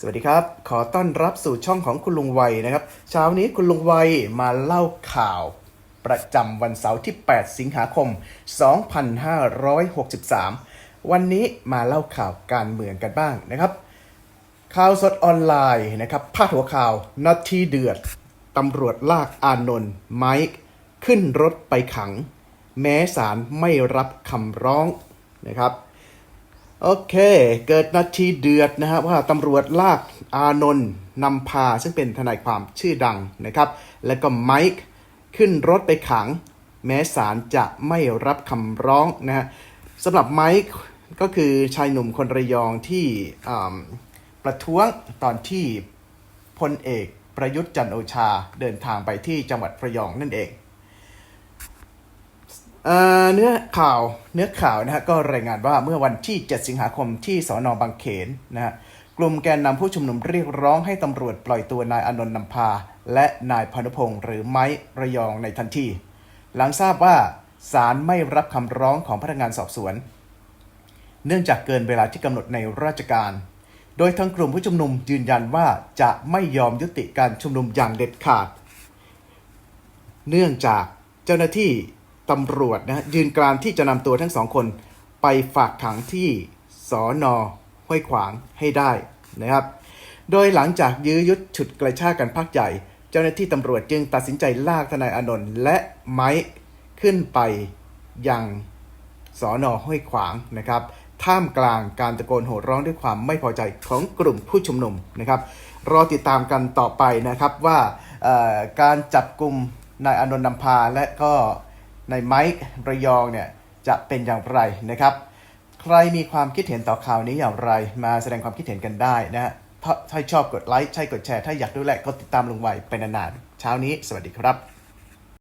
สวัสดีครับ ขอต้อนรับสู่ช่องของคุณลุงวัยนะครับ เช้านี้คุณลุงวัยมาเล่าข่าว ประจำวันเสาร์ที่ 8 สิงหาคม 2563 วันนี้มาเล่าข่าวการเมืองกันบ้างนะครับ ข่าวสดออนไลน์นะครับพาดหัวข่าวนาทีเดือดตำรวจลากอานนท์ไมค์ขึ้นรถไปขัง แม้ศาลไม่รับคำร้องนะครับ โอเค เกิดนาทีเดือดนะฮะว่าตำรวจลากอานนท์นำพา ซึ่งเป็นทนายความชื่อดังนะครับ แล้วก็ไมค์ขึ้นรถไปขัง แม้ศาลจะไม่รับคำร้องนะฮะสำหรับไมค์ก็คือชายหนุ่มคนระยองที่ประท้วงตอนที่พลเอกประยุทธ์จันโอชาเดินทางไปที่จังหวัดระยองนั่นเอง เนื้อข่าวเนื้อข่าวนะฮะก็รายงานว่าเมื่อวันที่ 7 สิงหาคมที่สอนอบางเขนนะฮะกลุ่มแกนนำผู้ชุมนุมเรียกร้องให้ตำรวจปล่อยตัวนายอนนท์นำพา และนายพานุพงศ์หรือไม้ระยองในทันที หลังทราบว่าศาลไม่รับคำร้องของพนักงานสอบสวน เนื่องจากเกินเวลาที่กำหนดในราชการ โดยทั้งกลุ่มผู้ชุมนุมยืนยันว่าจะไม่ยอมยุติการชุมนุมอย่างเด็ดขาด เนื่องจากเจ้าหน้าที่ ตำรวจนะฮะยืนกรานที่จะนำตัวทั้งสองคน ไปฝากขังที่สอนอห้วยขวางให้ได้นะครับ โดยหลังจากยื้อยุดฉุดกระชากกันพักใหญ่ เจ้าหน้าที่ตำรวจจึงตัดสินใจลากทนายอนนท์และไม้ขึ้นไปยังสอนอห้วยขวางนะครับท่ามกลางการตะโกนโห่ร้องด้วยความไม่พอใจของกลุ่มผู้ชุมนุมนะครับ รอติดตามกันต่อไปนะครับว่าการจับกลุ่มนายอนนท์นำพาและก็ ในไมค์ระยองเนี่ยจะเป็นอย่างไรนะครับ ใครมีความคิดเห็นต่อข่าวนี้อย่างไร มาแสดงความคิดเห็นกันได้นะฮะถ้าถ้าชอบกดไลค์ใช่กดแชร์ ถ้าอยากดูแลก็ติดตามลุงไวไปนานๆเช้านี้สวัสดีครับ